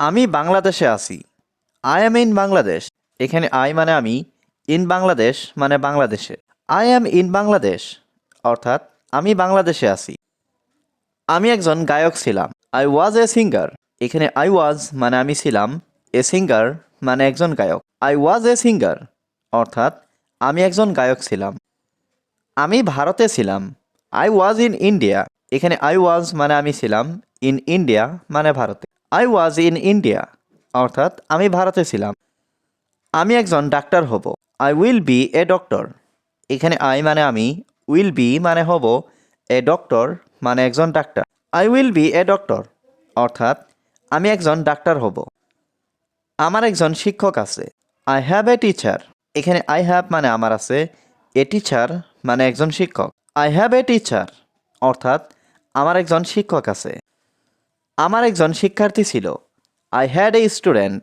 আমি বাংলাদেশে আছি। আই এম ইন বাংলাদেশ এখানে আই মানে আমি ইন বাংলাদেশ মানে বাংলাদেশে। আই অ্যাম ইন বাংলাদেশ অর্থাৎ আমি বাংলাদেশে আছি। আমি একজন গায়ক ছিলাম। আই ওয়াজ এ সিঙ্গার এখানে আই ওয়াজ মানে আমি ছিলাম। এ সিঙ্গার মানে একজন গায়ক। আই ওয়াজ এ সিঙ্গার অর্থাৎ আমি একজন গায়ক ছিলাম। আমি ভারতে ছিলাম। আই ওয়াজ ইন ইন্ডিয়া এখানে আই ওয়াজ মানে আমি ছিলাম। ইন ইন্ডিয়া মানে ভারতে। আই ওয়াজ ইন ইন্ডিয়া অর্থাৎ আমি ভারতে ছিলাম। আমি একজন ডাক্তার হব। I will be a doctor এখানে আই মানে আমি উইল বি মানে হব এ ডক্টর মানে একজন doctor. I will be a doctor অর্থাৎ আমি একজন ডাক্তার হব। আমার একজন শিক্ষক আছে। আই হ্যাভ এ টিচার এখানে আই হ্যাভ মানে আমার আছে এ টিচার মানে একজন শিক্ষক। আই হ্যাভ এ টিচার অর্থাৎ আমার একজন শিক্ষক আছে। আমার একজন শিক্ষার্থী ছিল। আই হ্যাড এ স্টুডেন্ট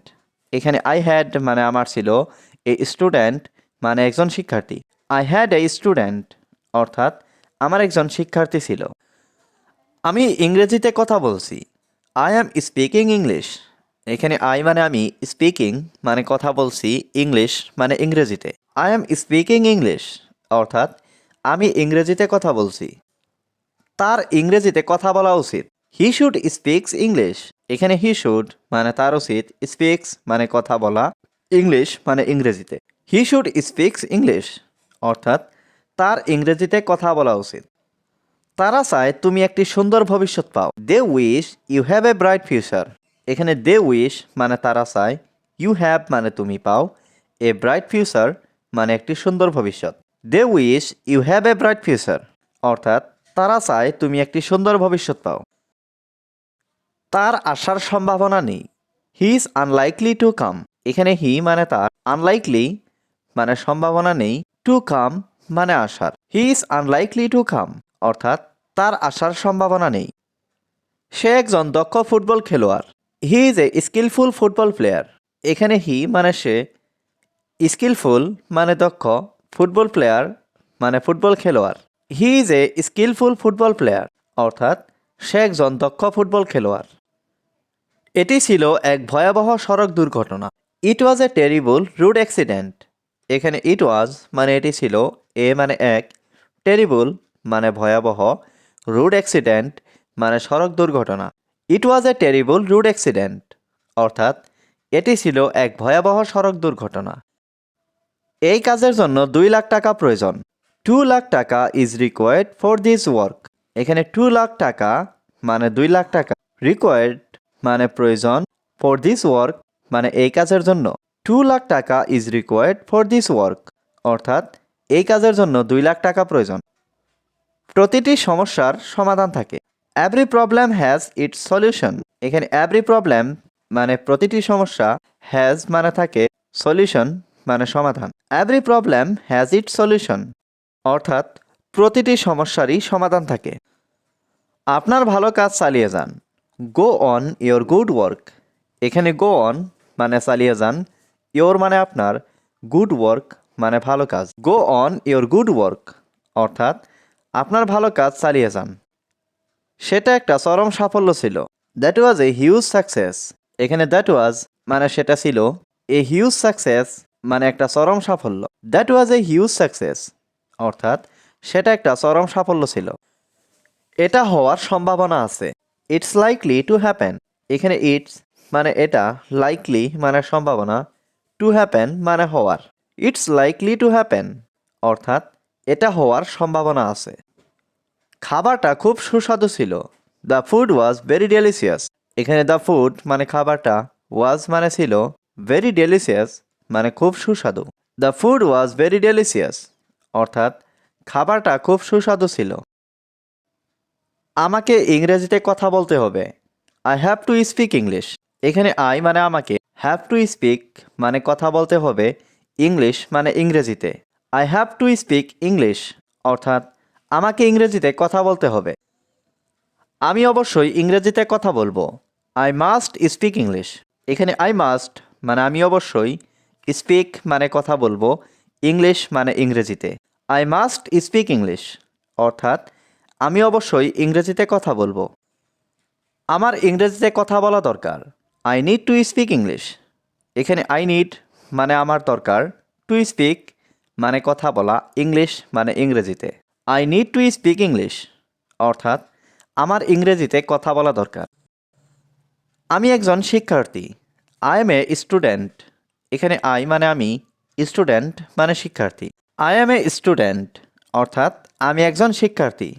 এখানে আই হ্যাড মানে আমার ছিল। এ স্টুডেন্ট মানে একজন শিক্ষার্থী। আই হ্যাড এ স্টুডেন্ট অর্থাৎ আমার একজন শিক্ষার্থী ছিল। আমি ইংরেজিতে কথা বলছি। আই অ্যাম স্পিকিং ইংলিশ এখানে আই মানে আমি স্পিকিং মানে কথা বলছি ইংলিশ মানে ইংরেজিতে। আই অ্যাম স্পিকিং ইংলিশ অর্থাৎ আমি ইংরেজিতে কথা বলছি। তার ইংরেজিতে কথা বলা উচিত। হি শুড স্পিক্স ইংলিশ এখানে হি শুড মানে তার উচিত স্পিক্স মানে কথা বলা ইংলিশ মানে ইংরেজিতে। হি শুড স্পিক্স ইংলিশ অর্থাৎ তার ইংরেজিতে কথা বলা উচিত। তারা চায় তুমি একটি সুন্দর ভবিষ্যৎ পাও। They wish you have a bright future এখানে দে উইশ মানে তারা চায় ইউ হ্যাভ মানে তুমি পাও এ ব্রাইট ফিউচার মানে একটি সুন্দর ভবিষ্যৎ। They wish you have a bright future অর্থাৎ তারা চায় তুমি একটি সুন্দর ভবিষ্যৎ পাও। তার আসার সম্ভাবনা নেই। He is unlikely to come এখানে হি মানে তার আনলাইকলি মানে সম্ভাবনা নেই। টু কাম মানে আসার। He is unlikely to come অর্থাৎ তার আসার সম্ভাবনা নেই। সে একজন দক্ষ ফুটবল খেলোয়াড়। He is a skilful football player এখানে হি মানে সে স্কিলফুল মানে দক্ষ ফুটবল প্লেয়ার মানে ফুটবল খেলোয়াড়। He is a skilful football player অর্থাৎ সে একজন দক্ষ ফুটবল খেলোয়াড়। এটি ছিল এক ভয়াবহ সড়ক দুর্ঘটনা। It was a terrible road accident এখানে ইট ওয়াজ মানে এটি ছিল, এ মানে এক টেরিবল মানে ভয়াবহ রুড অ্যাক্সিডেন্ট মানে সড়ক দুর্ঘটনা। It was a terrible road accident অর্থাৎ এটি ছিল এক ভয়াবহ সড়ক দুর্ঘটনা। এই কাজের জন্য দুই লাখ টাকা প্রয়োজন। Two lakh taka is required for this work এখানে টু লাখ টাকা মানে দুই লাখ টাকা রিকোয়ার্ড মানে প্রয়োজন ফর দিস ওয়ার্ক মানে এই কাজের জন্য। Two lakh taka is required for this work অর্থাৎ এই কাজের জন্য দুই লাখ টাকা প্রয়োজন। প্রতিটি সমস্যার সমাধান থাকে। Every problem has its solution এখানে এভরি প্রবলেম মানে প্রতিটি সমস্যা হ্যাজ মানে থাকে সলিউশন মানে সমাধান। Every problem has it solution অর্থাৎ প্রতিটি সমস্যারই সমাধান থাকে। আপনার ভালো কাজ চালিয়ে যান। Go on your good work এখানে গো অন মানে চালিয়ে যান। ইয়োর মানে আপনার। গুড ওয়ার্ক মানে ভালো কাজ। Go on your good work অর্থাৎ আপনার ভালো কাজ চালিয়ে যান। সেটা একটা চরম সাফল্য ছিল। That was a huge success এখানে দ্যাট ওয়াজ মানে সেটা ছিল এ হিউজ সাকসেস মানে একটা চরম সাফল্য। That was a huge success অর্থাৎ সেটা একটা চরম সাফল্য ছিল। এটা হওয়ার সম্ভাবনা আছে। ইটস লাইকলি টু হ্যাপেন এখানে ইটস মানে এটা লাইকলি মানে সম্ভাবনা টু হ্যাপেন মানে হওয়ার। ইটস লাইকলি টু হ্যাপেন অর্থাৎ এটা হওয়ার সম্ভাবনা আছে। খাবারটা খুব সুস্বাদু ছিল। The food was very delicious এখানে দ্য ফুড মানে খাবারটা ওয়াজ মানে ছিল ভেরি ডেলিসিয়াস মানে খুব সুস্বাদু। The food was very delicious অর্থাৎ খাবারটা খুব সুস্বাদু ছিল। আমাকে ইংরেজিতে কথা বলতে হবে। I have to speak English এখানে আই মানে আমাকে। হ্যাভ টু স্পিক মানে কথা বলতে হবে। ইংলিশ মানে ইংরেজিতে। I have to speak English অর্থাৎ আমাকে ইংরেজিতে কথা বলতে হবে। আমি অবশ্যই ইংরেজিতে কথা বলব। আই মাস্ট স্পিক ইংলিশ এখানে আই মাস্ট মানে আমি অবশ্যই স্পিক মানে কথা বলব। ইংলিশ মানে ইংরেজিতে। আই মাস্ট স্পিক ইংলিশ অর্থাৎ আমি অবশ্যই ইংরেজিতে কথা বলব। আমার ইংরেজিতে কথা বলা দরকার। I need to speak English এখানে আই নিড মানে আমার দরকার। টু স্পিক মানে কথা বলা ইংলিশ মানে ইংরেজিতে। I need to speak English অর্থাৎ আমার ইংরেজিতে কথা বলা দরকার। আমি একজন শিক্ষার্থী। আই এম এ স্টুডেন্ট এখানে আই মানে আমি স্টুডেন্ট মানে শিক্ষার্থী। আই এম এ স্টুডেন্ট অর্থাৎ আমি একজন শিক্ষার্থী।